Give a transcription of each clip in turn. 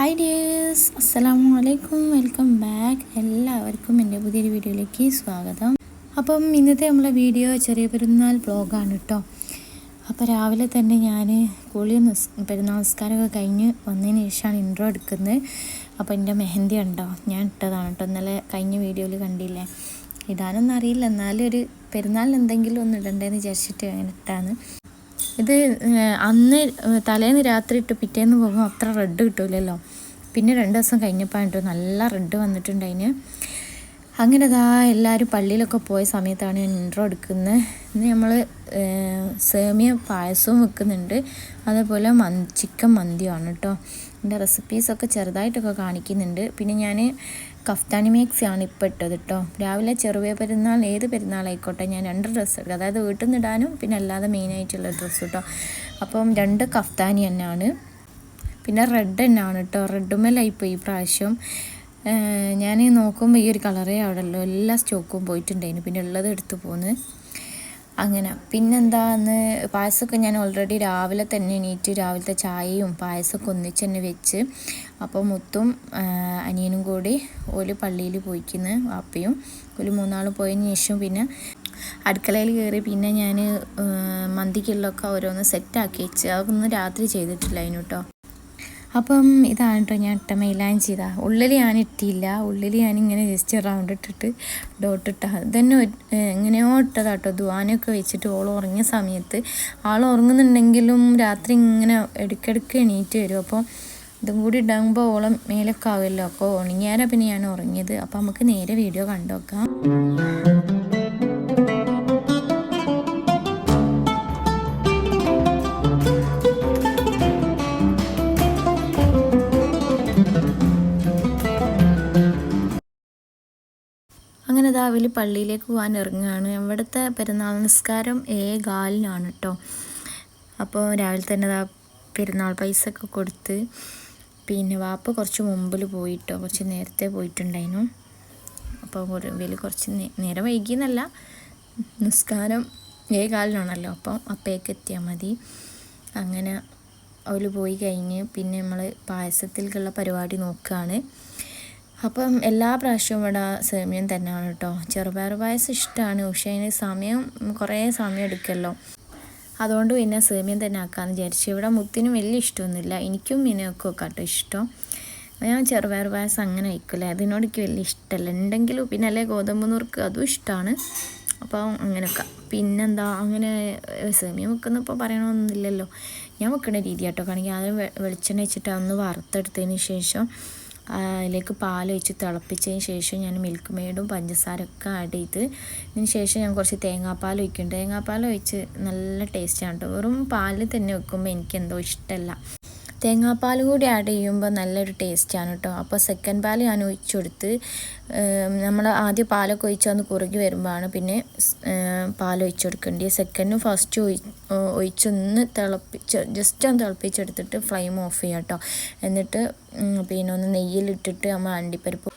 Hi dears അസ്സലാമു അലൈക്കും welcome back എല്ലാവർക്കും എന്റെ പുതിയൊരു വീഡിയോയിലേക്ക് സ്വാഗതം. അപ്പം ഇന്നത്തെ നമ്മളെ വീഡിയോ ചെറിയ പെരുന്നാൾ ബ്ലോഗാണ് കേട്ടോ. അപ്പോൾ രാവിലെ തന്നെ ഞാൻ കുളി നിസ്കാരമൊക്കെ കഴിഞ്ഞ് വന്നതിന് ശേഷമാണ് ഇൻട്രോ എടുക്കുന്നത്. അപ്പോൾ എന്റെ മെഹന്തി ഉണ്ടോ ഞാൻ ഇട്ടതാണ് കേട്ടോ. ഇന്നലെ കഴിഞ്ഞ വീഡിയോയിൽ കണ്ടില്ലേ? ഇടാനൊന്നും അറിയില്ല. എന്നാലും ഒരു പെരുന്നാളിന് എന്തെങ്കിലും ഒന്ന് ഇടണ്ടേന്ന് വിചാരിച്ചിട്ട് അങ്ങനെ ഇട്ടാണ്. ഇത് അന്ന് തലേന്ന് രാത്രി ഇട്ട് പിറ്റേന്ന് പോകുമ്പോൾ അത്ര റെഡ് കിട്ടൂലല്ലോ. പിന്നെ രണ്ട് ദിവസം കഴിഞ്ഞപ്പോൾ കേട്ടോ നല്ല റെഡ് വന്നിട്ടുണ്ട് അതിന്. അങ്ങനെ ഇതാ എല്ലാവരും പള്ളിയിലൊക്കെ പോയ സമയത്താണ് ഞാൻ ഇൻട്രോ എടുക്കുന്നത് ഇന്ന് നമ്മൾ സേമിയ പായസവും വെക്കുന്നുണ്ട്. അതേപോലെ മൻ ചിക്കൻ മന്തിയാണ് കേട്ടോ എന്റെ റെസിപ്പീസൊക്കെ ചെറുതായിട്ടൊക്കെ കാണിക്കുന്നുണ്ട്. പിന്നെ ഞാൻ കഫ്താനി മേക്സ് ആണ് ഇപ്പോൾ ഇട്ടത് കേട്ടോ രാവിലെ ചെറുവേ പെരുന്നാൾ ഏത് പെരുന്നാളായിക്കോട്ടെ ഞാൻ രണ്ട് ഡ്രസ്സ് എടുക്കും. അതായത് വീട്ടിൽ നിന്ന് ഇടാനും പിന്നെ അല്ലാതെ മെയിനായിട്ടുള്ള ഡ്രസ്സ് കേട്ടോ അപ്പം രണ്ട് കഫ്താനി തന്നെയാണ്. പിന്നെ റെഡ് തന്നെയാണ് കേട്ടോ റെഡുമേലായിപ്പോയി ഈ പ്രാവശ്യം. ഞാൻ നോക്കുമ്പോൾ ഈ ഒരു കളറേ അവിടെ ഉള്ളൂ എല്ലാ സ്റ്റോക്കും പോയിട്ടുണ്ടായിരുന്നു. പിന്നെ ഉള്ളത് എടുത്തു പോന്ന്. അങ്ങനെ. പിന്നെന്താന്ന് പായസമൊക്കെ ഞാൻ ഓൾറെഡി രാവിലെ തന്നെ എണീറ്റ് രാവിലത്തെ ചായയും പായസമൊക്കെ ഒന്നിച്ച് തന്നെ വെച്ച് അപ്പോൾ മുത്തും അനിയനും കൂടി ഒരു പള്ളിയിൽ പോയിക്കുന്നു വാപ്പയും. ഒരു മൂന്നാൾ പോയതിന് ശേഷം പിന്നെ അടുക്കളയിൽ കയറി പിന്നെ ഞാൻ മന്തിക്കുള്ളൊക്കെ ഓരോന്ന് സെറ്റാക്കി വെച്ച്. അതൊന്നും രാത്രി ചെയ്തിട്ടില്ല അതിന് കേട്ടോ അപ്പം ഇതാണ് കേട്ടോ ഞാൻ ഇട്ട മൈലാഞ്ചി ഇതാ ഉള്ളിൽ ഞാൻ ഇട്ടില്ല. ഉള്ളിൽ ഞാൻ ഇങ്ങനെ ജസ്റ്റ് റൗണ്ട് ഇട്ടിട്ട് ഡോട്ട് ഇട്ട. ഇതന്നെ എങ്ങനെയോ ഇട്ടതാ കേട്ടോ ദുവാനൊക്കെ വെച്ചിട്ട് ഓൾ ഉറങ്ങിയ സമയത്ത് ആൾ ഉറങ്ങുന്നുണ്ടെങ്കിലും രാത്രി ഇങ്ങനെ ഇടയ്ക്കിടയ്ക്ക് എണീറ്റ് വരും. അപ്പോൾ ഇതും കൂടി ഇടാകുമ്പോൾ ഓളം മേലൊക്കെ ആവുമല്ലോ അപ്പോൾ ഉണങ്ങിയാരാ പിന്നെ ഞാൻ ഉറങ്ങിയത്. അപ്പോൾ നമുക്ക് നേരെ വീഡിയോ കണ്ടു നോക്കാം അങ്ങനെ രാവിലെ പള്ളിയിലേക്ക് പോകാൻ ഇറങ്ങുകയാണ് ഇവിടുത്തെ പെരുന്നാൾ നിസ്കാരം ഏകാലിനാണ് കേട്ടോ അപ്പോൾ രാവിലെ തന്നെ പെരുന്നാൾ പൈസ ഒക്കെ കൊടുത്ത് പിന്നെ വാപ്പ കുറച്ച് മുമ്പിൽ പോയിട്ടോ കുറച്ച് നേരത്തെ പോയിട്ടുണ്ടായിരുന്നു. അപ്പോൾ വലിയ കുറച്ച് നേരം വൈകിയെന്നല്ല നിസ്കാരം ഏകാലിനാണല്ലോ അപ്പം അപ്പേക്ക് എത്തിയാൽ മതി. അങ്ങനെ അവൾ പോയി കഴിഞ്ഞ് പിന്നെ നമ്മൾ പായസത്തിലേക്കുള്ള പരിപാടി നോക്കുകയാണ് അപ്പം എല്ലാ പ്രാവശ്യവും ഇവിടെ സേമിയം തന്നെയാണ് കേട്ടോ. ചെറുപയർ പായസം ഇഷ്ടമാണ് പക്ഷേ അതിന് സമയം കുറേ സമയം എടുക്കല്ലോ. അതുകൊണ്ട് പിന്നെ സേമിയം തന്നെ ആക്കാമെന്ന് വിചാരിച്ചു. ഇവിടെ മുത്തിനും വലിയ ഇഷ്ടമൊന്നുമില്ല. എനിക്കും മിനക്കും കേട്ടോ ഇഷ്ടം. ഞാൻ ചെറുപയർ പായസം അങ്ങനെ വയ്ക്കില്ല അതിനോട് എനിക്ക് വലിയ ഇഷ്ടമല്ല. ഉണ്ടെങ്കിലും പിന്നെ അല്ലേ ഗോതമ്പ് നുറുക്ക് അതും ഇഷ്ടമാണ്. അപ്പോൾ അങ്ങനെയൊക്കെ പിന്നെന്താ? അങ്ങനെ സേമിയം വെക്കുന്നപ്പോൾ പറയണമെന്നില്ലല്ലോ ഞാൻ വെക്കുന്ന രീതി കേട്ടോ കാരണം ആദ്യം വെളിച്ചെണ്ണ വെച്ചിട്ട് അന്ന് വറുത്തെടുത്തതിന് ശേഷം അതിലേക്ക് പാൽ ഒഴിച്ച് തിളപ്പിച്ചതിന് ശേഷം ഞാൻ മിൽക്ക് മെയ്ഡും പഞ്ചസാരയൊക്കെ ആഡ് ചെയ്ത് അതിന് ശേഷം ഞാൻ കുറച്ച് തേങ്ങാപ്പാൽ വയ്ക്കും തേങ്ങാപ്പാൽ ഒഴിച്ച് നല്ല ടേസ്റ്റാണ് കേട്ടോ വെറും പാലിൽ തന്നെ വെക്കുമ്പോൾ എനിക്കെന്തോ ഇഷ്ടമല്ല തേങ്ങാപ്പാൽ കൂടി ആഡ് ചെയ്യുമ്പോൾ നല്ലൊരു ടേസ്റ്റാണ് കേട്ടോ അപ്പോൾ സെക്കൻഡ് പാൽ ഞാൻ ഒഴിച്ചു കൊടുത്ത് നമ്മൾ ആദ്യം പാലൊക്കെ ഒഴിച്ച് ഒന്ന് കുറുകി വരുമ്പോഴാണ് പിന്നെ പാൽ ഒഴിച്ചു കൊടുക്കേണ്ടത് സെക്കൻഡും ഫസ്റ്റ് ഒഴി ഒഴിച്ചൊന്ന് തിളപ്പിച്ച് ജസ്റ്റ് ഒന്ന് തിളപ്പിച്ചെടുത്തിട്ട് ഫ്ലെയിം ഓഫ് ചെയ്യാം കേട്ടോ എന്നിട്ട് പിന്നെ ഒന്ന് നെയ്യിലിട്ടിട്ട് നമ്മൾ അണ്ടിപ്പരിപ്പ്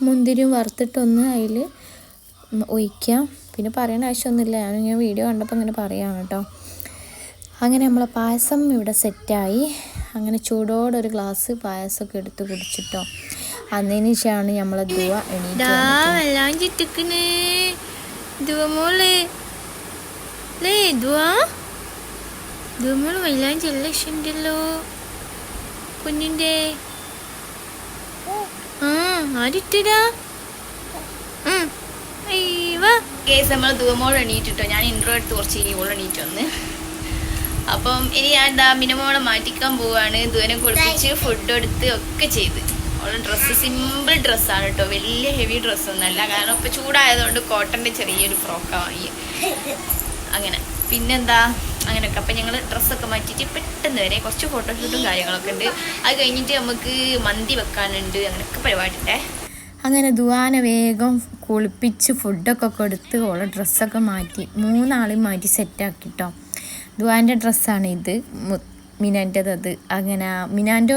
മുന്തിരിയും വറുത്തിട്ടൊന്ന് അതിൽ ഒഴിക്കാം. പിന്നെ പറയേണ്ട ആവശ്യമൊന്നുമില്ല. ഞാനിങ്ങനെ വീഡിയോ കണ്ടപ്പോൾ ഇങ്ങനെ പറയാം കേട്ടോ അങ്ങനെ നമ്മളെ പായസം ഇവിടെ സെറ്റായി അങ്ങനെ ചൂടോടെ ഒരു ഗ്ലാസ് പായസമൊക്കെ എടുത്ത് കുടിച്ചിട്ടോ. അന്നതിന് ശേഷമാണ് നമ്മളെ ദുവ എണീറ്റ് വന്നിട്ട്. വെള്ളം ആ ആരിട്ടടാ? നമ്മൾ ദുവമോൾ എണീറ്റിട്ടോ. ഞാൻ ഇൻട്രോ എടുത്ത് കുറച്ച് ഓൾ എണീറ്റ് വന്ന്. അപ്പം ഇനി ഞാൻ എന്താ മിനിമോളെ മാറ്റിക്കാൻ പോവാണ്. ദൂരം കുളിപ്പിച്ച് ഫുഡ് എടുത്ത് ഒക്കെ ചെയ്ത്. അവളുടെ ഡ്രസ്സ് സിമ്പിൾ ഡ്രസ്സാണ് കേട്ടോ വലിയ ഹെവി ഡ്രസ്സൊന്നുമല്ല കാരണം ഇപ്പം ചൂടായതുകൊണ്ട് കോട്ടന്റെ ചെറിയൊരു ഫ്രോക്കാണ് വാങ്ങി അങ്ങനെ. പിന്നെന്താ? അങ്ങനെയൊക്കെ. അപ്പം ഞങ്ങൾ ഡ്രസ്സൊക്കെ മാറ്റിയിട്ട് പെട്ടെന്ന് വരെ കുറച്ച് ഫോട്ടോഷൂട്ടും കാര്യങ്ങളൊക്കെ ഉണ്ട്. അത് കഴിഞ്ഞിട്ട് നമുക്ക് മന്തി വെക്കാനുണ്ട്. അങ്ങനെയൊക്കെ പരിപാടി അങ്ങനെ ദുവാന വേഗം കുളിപ്പിച്ച് ഫുഡൊക്കെ കൊടുത്ത് ഓളെ ഡ്രസ്സൊക്കെ മാറ്റി. മൂന്നാളെയും മാറ്റി സെറ്റാക്കിട്ടോ ദുവാന്റെ ഡ്രസ്സാണ് ഇത്. മിനാന്റെത് അത്. അങ്ങനെ മിനാന്റെ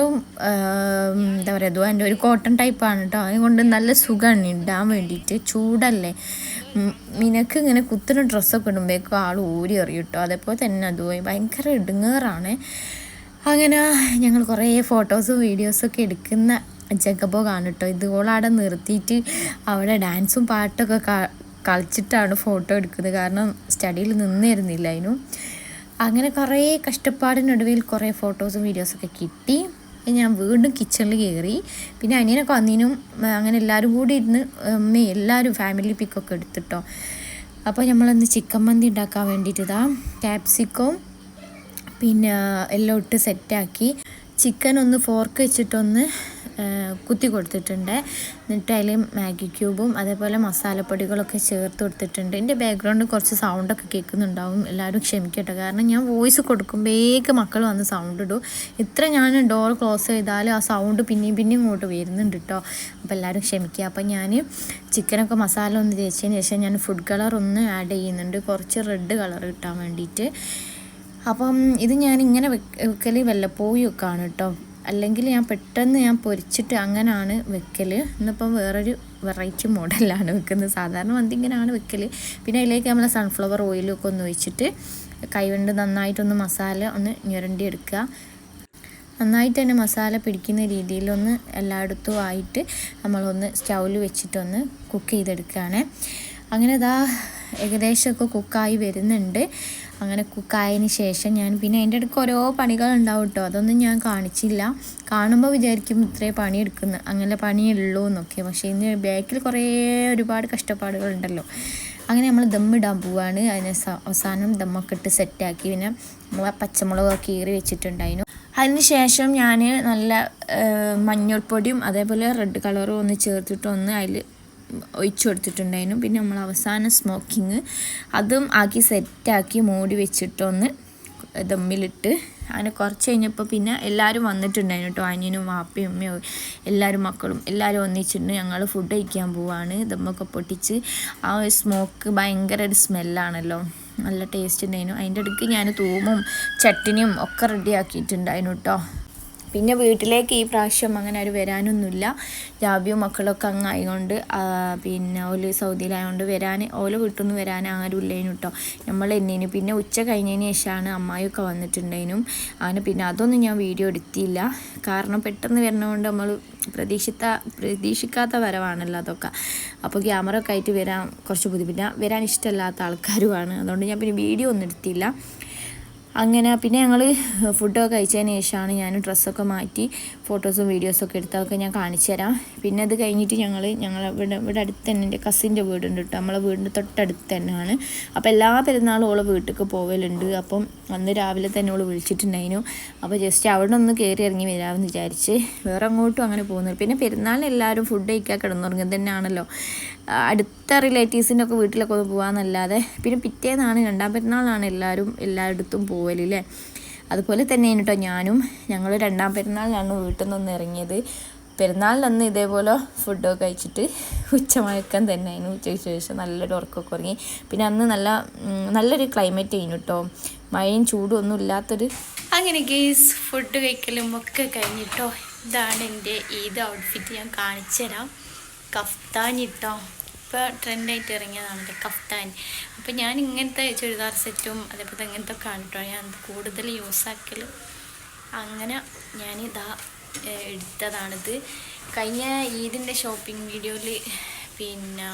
എന്താ പറയുക ദുവാന്റെ ഒരു കോട്ടൺ ടൈപ്പാണ് കേട്ടോ അതുകൊണ്ട് നല്ല സുഖമാണ് ഇടാൻ വേണ്ടിയിട്ട്. ചൂടല്ലേ. മിനക്ക് ഇങ്ങനെ കുത്തുന്ന ഡ്രസ്സൊക്കെ ഇടുമ്പോഴേക്കും ആൾ ഊരി എറിയും കേട്ടോ അതേപോലെ തന്നെ അതുപോയി ഭയങ്കര ഇടുങ്ങേറാണ്. അങ്ങനെ ഞങ്ങൾ കുറേ ഫോട്ടോസും വീഡിയോസും ഒക്കെ എടുക്കുന്ന കാണും കേട്ടോ ഇതുപോലവിടെ നിർത്തിയിട്ട് അവിടെ ഡാൻസും പാട്ടൊക്കെ കളിച്ചിട്ടാണ് ഫോട്ടോ എടുക്കുന്നത്. കാരണം സ്റ്റഡിയിൽ നിന്നിരുന്നില്ല അതിനും. അങ്ങനെ കുറേ കഷ്ടപ്പാടിനൊടുവിൽ കുറേ ഫോട്ടോസും വീഡിയോസൊക്കെ കിട്ടി. ഞാൻ വീണ്ടും കിച്ചണിൽ കയറി. പിന്നെ അനിയനൊക്കെ വന്നതിനും അങ്ങനെ എല്ലാവരും കൂടി ഇരുന്ന് അമ്മ എല്ലാവരും ഫാമിലി പിക്കൊക്കെ എടുത്തിട്ടോ. അപ്പോൾ നമ്മളൊന്ന് ചിക്കൻ മന്തി ഉണ്ടാക്കാൻ വേണ്ടിയിട്ട് ഇതാ ക്യാപ്സിക്കവും പിന്നെ എല്ലാം ഇട്ട് സെറ്റാക്കി ചിക്കൻ ഒന്ന് ഫോർക്ക് വെച്ചിട്ടൊന്ന് കുത്തി കൊടുത്തിട്ടുണ്ട്. എന്നിട്ട് അതിൽ മാഗി ക്യൂബും അതേപോലെ മസാലപ്പൊടികളൊക്കെ ചേർത്ത് കൊടുത്തിട്ടുണ്ട്. എന്റെ ബാക്ക്ഗ്രൗണ്ടിൽ കുറച്ച് സൗണ്ടൊക്കെ കേൾക്കുന്നുണ്ടാവും. എല്ലാവരും ക്ഷമിക്കട്ടെ. കാരണം ഞാൻ വോയിസ് കൊടുക്കുമ്പോഴേക്ക് മക്കൾ വന്ന് സൗണ്ട് ഇടും. ഇത്ര ഞാൻ ഡോർ ക്ലോസ് ചെയ്താലും ആ സൗണ്ട് പിന്നെയും പിന്നെയും ഇങ്ങോട്ട് വരുന്നുണ്ട് കേട്ടോ അപ്പോൾ എല്ലാവരും ക്ഷമിക്കുക അപ്പോൾ ഞാൻ ചിക്കനൊക്കെ മസാല ഒന്ന് തേച്ചതിന് ശേഷം ഞാൻ ഫുഡ് കളർ ഒന്ന് ആഡ് ചെയ്യുന്നുണ്ട്. കുറച്ച് റെഡ് കളർ കിട്ടാൻ വേണ്ടിയിട്ട്. അപ്പം ഇത് ഞാൻ ഇങ്ങനെ വെക്കൽ വല്ലപ്പോഴും വെക്കാണ് കേട്ടോ അല്ലെങ്കിൽ ഞാൻ പെട്ടെന്ന് ഞാൻ പൊരിച്ചിട്ട് അങ്ങനെയാണ് വെക്കൽ ഇന്നിപ്പം വേറൊരു വെറൈറ്റി മോഡലാണ് വെക്കുന്നത്. സാധാരണ മന്തി ഇങ്ങനെയാണ് വെക്കൽ പിന്നെ അതിലേക്ക് നമ്മൾ സൺഫ്ലവർ ഓയിലൊക്കെ ഒന്ന് ഒഴിച്ചിട്ട് കൈകൊണ്ട് നന്നായിട്ടൊന്ന് മസാല ഒന്ന് ഞുരണ്ടി എടുക്കുക. നന്നായിട്ട് തന്നെ മസാല പിടിക്കുന്ന രീതിയിലൊന്ന് എല്ലായിടത്തും ആയിട്ട് നമ്മളൊന്ന് സ്റ്റൗവിൽ വെച്ചിട്ടൊന്ന് കുക്ക് ചെയ്തെടുക്കുകയാണ്. അങ്ങനെ ഇതാ ഏകദേശമൊക്കെ കുക്കായി വരുന്നുണ്ട്. അങ്ങനെ കുക്കായതിന് ശേഷം ഞാൻ പിന്നെ അതിന്റെ ഇടയ്ക്ക് ഓരോ പണികൾ ഉണ്ടാവും കേട്ടോ അതൊന്നും ഞാൻ കാണിച്ചില്ല. കാണുമ്പോൾ വിചാരിക്കും ഇത്രേ പണിയെടുക്കുന്നു. അങ്ങനെ പണിയുള്ളൂ എന്നൊക്കെ. പക്ഷേ ഇന്ന് ബാക്കിൽ കുറേ ഒരുപാട് കഷ്ടപ്പാടുകളുണ്ടല്ലോ. അങ്ങനെ നമ്മൾ ദമ്മിടാൻ പോവാണ്. അതിന് അവസാനം ദമ്മൊക്കെ ഇട്ട് സെറ്റാക്കി. പിന്നെ നമ്മൾ പച്ചമുളകൊക്കെ കീറി വെച്ചിട്ടുണ്ടായിരുന്നു. അതിന് ശേഷം ഞാൻ നല്ല മഞ്ഞൾപ്പൊടിയും അതേപോലെ റെഡ് കളറും ഒന്ന് ചേർത്തിട്ട് ഒന്ന് അതിൽ ഒഴിച്ചു കൊടുത്തിട്ടുണ്ടായിരുന്നു പിന്നെ നമ്മൾ അവസാനം സ്മോക്കിങ് അതും ആക്കി സെറ്റാക്കി മൂടി വെച്ചിട്ടൊന്ന് ദമ്മിലിട്ട് അങ്ങനെ കുറച്ച് കഴിഞ്ഞപ്പോൾ പിന്നെ എല്ലാവരും വന്നിട്ടുണ്ടായിരുന്നു കേട്ടോ. അനിയനും വാപ്പയും അമ്മയും എല്ലാവരും മക്കളും എല്ലാവരും ഒന്നിച്ചിട്ട് ഞങ്ങൾ ഫുഡ് കഴിക്കാൻ പോവാണ്. ദമ്മൊക്കെ പൊട്ടിച്ച് ആ ഒരു സ്മോക്ക് ഭയങ്കര ഒരു സ്മെല്ലാണല്ലോ നല്ല ടേസ്റ്റ് ഉണ്ടായിരുന്നു. അതിന്റെ അടുക്ക് ഞാൻ തൂമും ചട്ടിനിയും ഒക്കെ റെഡി ആക്കിയിട്ടുണ്ടായിരുന്നു കേട്ടോ. പിന്നെ വീട്ടിലേക്ക് ഈ പ്രാവശ്യം അങ്ങനെ അവർ വരാനൊന്നുമില്ല. ജാബിയും മക്കളൊക്കെ അങ്ങ് ആയതുകൊണ്ട് പിന്നെ ഓൽ സൗദിയിലായതുകൊണ്ട് വരാൻ ഓല വീട്ടിൽ നിന്ന് വരാൻ ആരും ഇല്ലേനു കേട്ടോ നമ്മൾ എന്നേനു പിന്നെ ഉച്ച കഴിഞ്ഞതിന് ശേഷമാണ് അമ്മായിയൊക്കെ വന്നിട്ടുണ്ടേനും. അങ്ങനെ പിന്നെ അതൊന്നും ഞാൻ വീഡിയോ എടുത്തില്ല. കാരണം പെട്ടെന്ന് വരണതുകൊണ്ട് നമ്മൾ പ്രതീക്ഷിത്ത പ്രതീക്ഷിക്കാത്ത വരവാണല്ലോ അതൊക്കെ. അപ്പോൾ ക്യാമറ ഒക്കെ ആയിട്ട് വരാൻ കുറച്ച് ബുദ്ധിമുട്ടാണ് വരാൻ ഇഷ്ടമല്ലാത്ത ആൾക്കാരുമാണ്. അതുകൊണ്ട് ഞാൻ പിന്നെ വീഡിയോ ഒന്നും എടുത്തില്ല. അങ്ങനെ പിന്നെ ഞങ്ങൾ ഫുഡൊക്കെ കഴിച്ചതിന് ശേഷമാണ് ഞാൻ ഡ്രസ്സൊക്കെ മാറ്റി ഫോട്ടോസും വീഡിയോസും ഒക്കെ എടുത്തതൊക്കെ ഞാൻ കാണിച്ചു തരാം. പിന്നെ അത് കഴിഞ്ഞിട്ട് ഞങ്ങൾ ഞങ്ങൾ ഇവിടെ ഇവിടെ അടുത്ത് തന്നെ എന്റെ കസിന്റെ വീടുണ്ട് കേട്ടോ. നമ്മളെ വീടിന്റെ തൊട്ടടുത്ത് തന്നെയാണ്. അപ്പോൾ എല്ലാ പെരുന്നാളും ഓളെ വീട്ടിലേക്ക് പോവലുണ്ട്. അപ്പം അന്ന് രാവിലെ തന്നെ ഓൾ വിളിച്ചിട്ടുണ്ടായിരുന്നു. അപ്പോൾ ജസ്റ്റ് അവിടെ ഒന്ന് കയറി ഇറങ്ങി വരാമെന്ന് വിചാരിച്ച് വേറെ അങ്ങോട്ടും അങ്ങനെ പോകുന്നില്ല. പിന്നെ പെരുന്നാളിന് എല്ലാവരും ഫുഡ് കഴിക്കാൻ കിടന്നുറങ്ങി തന്നെയാണല്ലോ. അടുത്ത റിലേറ്റീവ്സിന്റെ ഒക്കെ വീട്ടിലൊക്കെ ഒന്ന് പോകാമെന്നല്ലാതെ പിന്നെ പിറ്റേന്നാണ് രണ്ടാം പെരുന്നാളാണ് എല്ലാവരും എല്ലായിടത്തും പോവലില്ലേ അതുപോലെ തന്നെയാണ് കേട്ടോ ഞാനും ഞങ്ങൾ രണ്ടാം പെരുന്നാളിലാണ് വീട്ടിൽ നിന്ന് ഇറങ്ങിയത്. പെരുന്നാളിനന്ന് ഇതേപോലെ ഫുഡൊക്കെ കഴിച്ചിട്ട് ഉച്ചമയക്കം തന്നെ അതിന് ഉച്ചയ്ക്ക് ശേഷം നല്ലൊരു ഉറക്കമൊക്കെ ഉറങ്ങി. പിന്നെ അന്ന് നല്ല നല്ലൊരു ക്ലൈമറ്റ് ആയിരുന്നു കേട്ടോ. മഴയും ചൂടും ഒന്നും ഇല്ലാത്തൊരു അങ്ങനെ ഗെയ്സ് ഫുഡ് കഴിക്കലും ഒക്കെ കഴിഞ്ഞിട്ടോ ഇതാണ് എന്റെ ഈദ് ഔട്ട്ഫിറ്റ് ഞാൻ കാണിച്ചു തരാം കഫ്താൻ ഇട്ടോ ഇപ്പോൾ ട്രെൻഡായിട്ട് ഇറങ്ങിയതാണ് എന്റെ കഫ്താൻ. അപ്പോൾ ഞാൻ ഇങ്ങനത്തെ ചുരിദാർ സെറ്റും അതേപോലെ ഇങ്ങനത്തെ ഒക്കെ ഞാൻ കൂടുതൽ യൂസ് ആക്കൽ അങ്ങനെ ഞാൻ ഇതാ എടുത്തതാണിത്. കഴിഞ്ഞ ഈദിന്റെ ഷോപ്പിംഗ് വീഡിയോയിൽ പിന്നെ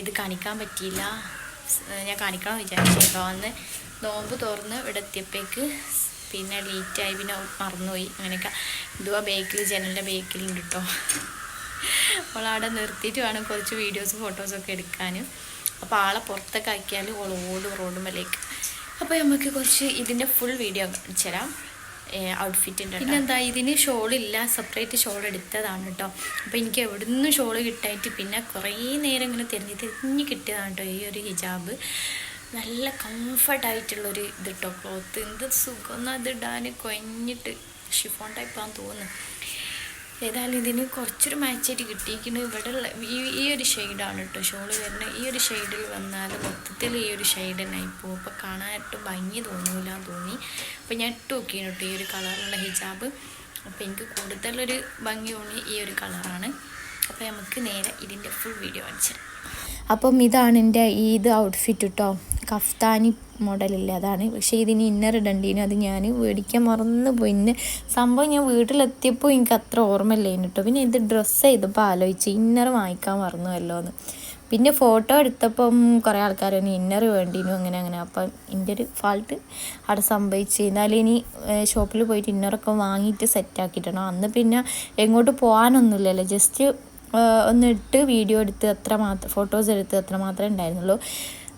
ഇത് കാണിക്കാൻ പറ്റിയില്ല. ഞാൻ കാണിക്കണം വിചാരിച്ചു കേട്ടോ അന്ന് നോമ്പ് തുറന്ന് ഇവിടെ എത്തിയപ്പോഴേക്ക് പിന്നെ ലേറ്റായി. പിന്നെ മറന്നുപോയി. അങ്ങനെയൊക്കെ. ഇതുവാ ബേക്കിൽ ജനലിന്റെ ബേക്കിലുണ്ട് കേട്ടോ അവളവിടെ നിർത്തിയിട്ട് വേണം കുറച്ച് വീഡിയോസ് ഫോട്ടോസൊക്കെ എടുക്കാൻ അപ്പോൾ ആളെ പുറത്തൊക്കെ ആക്കിയാൽ ഓൾ ഓടും റോഡുമലേക്ക് അപ്പോൾ നമുക്ക് കുറച്ച് ഇതിന്റെ ഫുൾ വീഡിയോ കാണിച്ചു തരാം ഔട്ട്ഫിറ്റിന്റെ പിന്നെന്താ ഇതിന് ഷോളില്ല സെപ്പറേറ്റ് ഷോൾ എടുത്തതാണ് കേട്ടോ. അപ്പോൾ എനിക്ക് എവിടുന്ന് ഷോൾ കിട്ടായിട്ട് പിന്നെ കുറേ നേരം ഇങ്ങനെ തിരിഞ്ഞ് തിരിഞ്ഞ് കിട്ടിയതാണ് കേട്ടോ ഈ ഒരു ഹിജാബ്. നല്ല കംഫർട്ടായിട്ടുള്ളൊരു ഇത് കേട്ടോ ക്ലോത്ത് എന്ത് സുഖം അത് ഇടാൻ കൊഞ്ഞിട്ട് ഷിഫോൺ ടൈപ്പാന്ന് തോന്നുന്നു. ഏതായാലും ഇതിന് കുറച്ചൊരു മാച്ചായിട്ട് കിട്ടിയിരിക്കുന്നത് ഇവിടെ ഉള്ള ഈ ഈ ഒരു ഷെയ്ഡാണ് കേട്ടോ ഷോൾ വരുന്നത്. ഈ ഒരു ഷെയ്ഡിൽ വന്നാൽ മൊത്തത്തിൽ ഈ ഒരു ഷെയ്ഡ് തന്നെ ഇപ്പോൾ അപ്പോൾ കാണാനായിട്ട് ഭംഗി തോന്നൂല തോന്നി. അപ്പോൾ ഞാൻ ഇട്ട് നോക്കിയാണ് കേട്ടോ ഈ ഒരു കളറുള്ള ഹിജാബ്. അപ്പോൾ എനിക്ക് കൂടുതലൊരു ഭംഗി തോന്നി ഈ ഒരു കളറാണ് അപ്പോൾ നമുക്ക് നേരെ ഇതിന്റെ ഫുൾ വീഡിയോ കാണിച്ചു അപ്പം ഇതാണ് എന്റെ ഈ ഇത് ഔട്ട്ഫിറ്റ് കേട്ടോ കഫ്താനി മോഡലില്ല അതാണ്. പക്ഷേ ഇതിന് ഇന്നർ ഇടണ്ടീനു. അത് ഞാൻ മേടിക്കാൻ മറന്നു പോയി ഇന്ന് സംഭവം ഞാൻ വീട്ടിലെത്തിയപ്പോൾ എനിക്ക് അത്ര ഓർമ്മയില്ല കേട്ടോ പിന്നെ ഇത് ഡ്രസ്സ് ചെയ്തപ്പോൾ ആലോചിച്ച് ഇന്നർ വാങ്ങിക്കാൻ മറന്നുവല്ലോ എന്ന് പിന്നെ ഫോട്ടോ എടുത്തപ്പം കുറേ ആൾക്കാർ ഇന്നർ വേണ്ടീനു. അങ്ങനെ അങ്ങനെ. അപ്പം എന്റെ ഒരു ഫാൾട്ട് അവിടെ സംഭവിച്ച്. എന്നാലും ഇനി ഷോപ്പിൽ പോയിട്ട് ഇന്നറൊക്കെ വാങ്ങിയിട്ട് സെറ്റാക്കിയിട്ടണം അന്ന് പിന്നെ എങ്ങോട്ട് പോകാനൊന്നുമില്ലല്ലോ. ജസ്റ്റ് ഒന്ന് ഇട്ട് വീഡിയോ എടുത്ത് അത്ര മാത്രം ഫോട്ടോസ് എടുത്ത് അത്ര മാത്രമേ ഉണ്ടായിരുന്നുള്ളൂ.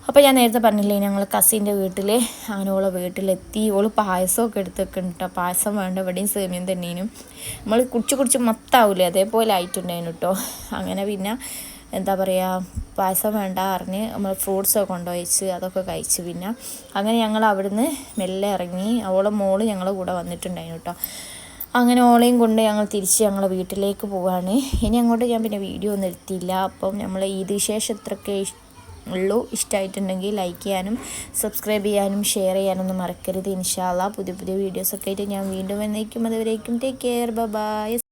അപ്പോൾ ഞാൻ നേരത്തെ പറഞ്ഞില്ലേ ഞങ്ങൾ കസിന്റെ വീട്ടിൽ അങ്ങനെ ഓളെ വീട്ടിലെത്തി. ഓൾ പായസമൊക്കെ എടുത്ത് വെക്കുന്നുണ്ട് കേട്ടോ പായസം വേണ്ട ഇവിടെയും സേമിയം തന്നെയും നമ്മൾ കുടിച്ച് കുടിച്ച് മത്താവില്ലേ അതേപോലെ ആയിട്ടുണ്ടായിരുന്നു കേട്ടോ അങ്ങനെ പിന്നെ എന്താ പറയുക പായസം വേണ്ട അറിഞ്ഞ് നമ്മൾ ഫ്രൂട്ട്സൊക്കെ കൊണ്ടുപോയിച്ച് അതൊക്കെ കഴിച്ച് പിന്നെ അങ്ങനെ ഞങ്ങൾ അവിടുന്ന് മെല്ലെ ഇറങ്ങി. അവളെ മോൾ ഞങ്ങളെ കൂടെ വന്നിട്ടുണ്ടായിരുന്നു കേട്ടോ അങ്ങനെ ഓളെയും കൊണ്ട് ഞങ്ങൾ തിരിച്ച് ഞങ്ങളെ വീട്ടിലേക്ക് പോവുകയാണ് ഇനി അങ്ങോട്ട് ഞാൻ പിന്നെ വീഡിയോ ഒന്നും എടുത്തില്ല. അപ്പം നമ്മൾ ഈ വിശേഷം ഇത്രയൊക്കെ ഉള്ളൂ. ഇഷ്ടമായിട്ടുണ്ടെങ്കിൽ ലൈക്ക് ചെയ്യാനും സബ്സ്ക്രൈബ് ചെയ്യാനും ഷെയർ ചെയ്യാനൊന്നും മറക്കരുത്. ഇൻഷാല്ല പുതിയ പുതിയ വീഡിയോസൊക്കെ ആയിട്ട് ഞാൻ വീണ്ടും എന്നേക്കും അതുവരേക്കും ടേക്ക് കെയർ ബൈ